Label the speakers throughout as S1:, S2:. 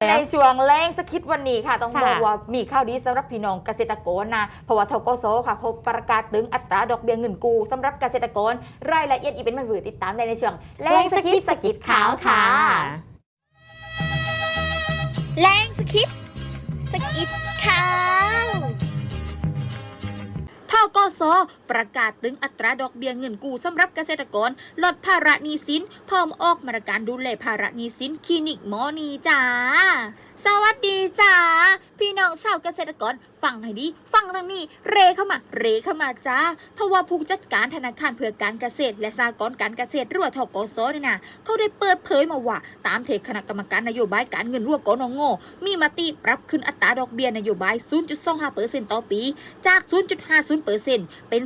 S1: ในช่วงแรงสคิดวันนี้ค่ะ ต้อง
S2: ค่ะ
S1: บอกว่ามีข่าวดีสำหรับพี่น้องเกษตรกรนะเพราะว่าทกสค่ะเขาประกาศตึงอัตราดอกเบี้ยเงินกู้สำหรับเกษตรกร รายละเอียดอีกเป็นมันเวอติดตามได้ในช่วงแรงสคิดสกิดขาวค่ะ
S3: แรงสคิป ส
S1: ประกาศตึงอัตราดอกเบี้ยเงินกู้สำหรับเกษตรกร ลดภาระหนี้สินพร้อมออกมาตรการดูแลภาระหนี้สินคลินิกหมอนีจ้า สวัสดีจ้าพี่ องชาวเกษตรกรฟังให้ดี ฟังทางนี้ เรเข้ามา เรเข้ามาจ้า เพราะว่าผู้จัดการธนาคารเพื่อการเกษตร และสหกรณ์การเกษตรหรือว่าทกสเนี่ยนะเขาได้เปิดเผยมาว่า ตามเทคณะกรรมการนโยบายการเงินร่วมกนงมีมติปรับขึ้นอัตราดอกเบี้ยนโยบาย 0.25%ต่อปี จาก 0.50%เป็น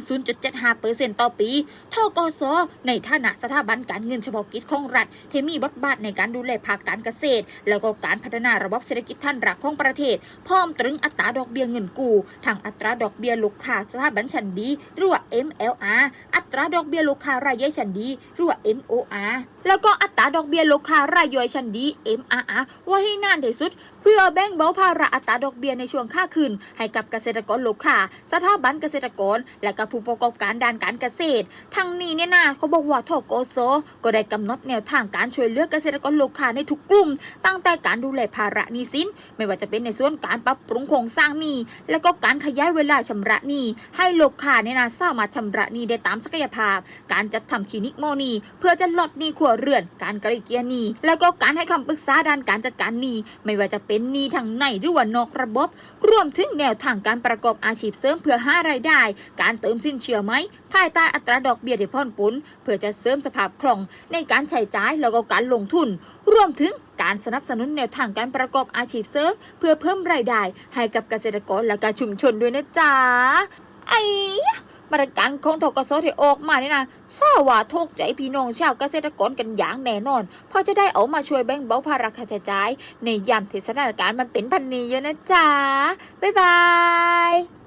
S1: 0.75%ต่อปีทกสในฐานะสถาบันการเงินเฉพาะกิจของรัฐที่มีบทบาทในการดูแลภาคการเกษตร แล้วก็การพัฒนาระบบเศรษฐกิจท่านรักของประเทศพร้อมตรึงอัตราดอกเบี้ยเงินกู้ทางอัตราดอกเบี้ยลูกค้าสถาบันชั้นดีหรือว่า MLR อั ตราดอกเบี้ยลูกค้ารายย่อยชั้นดีหรือว่า MOR แล้วก็อัตราดอกเบี้ยลูกค้ารายย่อยชั้นดี MRR ไว้ให้นานที่สุด เพื่อแบ่งเบาภาระอัตราดอกเบี้ยในช่วงค่าคืน ให้กับเกษตรกรลูกค้าสถาบันเกษตรกร และก็ผู้ประกอบการด้านการเกษตร ทั้งนี้เนี่ยนะเขาบอกว่าทกสก็ได้กำหนดแนวทางการช่วยเหลือเกษตรกรลูกค้าในทุกกลุ่ม ตั้งแต่การดูแลภาระหนี้สิน ไม่ว่าจะเป็นในส่วนการปรับปรุงโครงสร้างหนี้และก็การขยายเวลาชำระหนี้ให้ลูกค้าเนี่ยนะสามารถชำระหนี้ได้ตามศักยภาพ การจัดทำคลินิกหมอนี เพื่อจะลดหนี้ครัวเรือน การไกลเกลี่ยหนี้ แล้วก็การให้คำปรึกษาด้านการจัดการหนี้ ไม่ว่าจะเป็นหนี้ทางในหรือว่านอกระบบ รวมถึงแนวทางการประกอบอาชีพเสริมเพื่อหารายได้ การเติมสินเชื่อไหมภายใต้อัตราดอกเบี้ยที่ผ่อนปลนเพื่อจะเสริมสภาพคล่อง ในการใช้จ่ายแล้วก็การลงทุน รวมถึงการสนับสนุนแนวทางการประกอบอาชีพเสริมเพื่อเพิ่มรายได้ ให้กับเกษตรกรและการชุมชนด้วยนะจ๊ะไอ้ มาตรการของทกสที่ออกมาเนี่ยนะทราบว่าทกใจพี่น้องชาวเกษตรกรกันอย่างแน่นอนเพราะจะได้ออกมาช่วยแบ่งเบาภาระค่าใช้จ่ายในยามที่สถานการณ์มันเป็นพันนี้เยอะนะจ๊ะบ๊ายบาย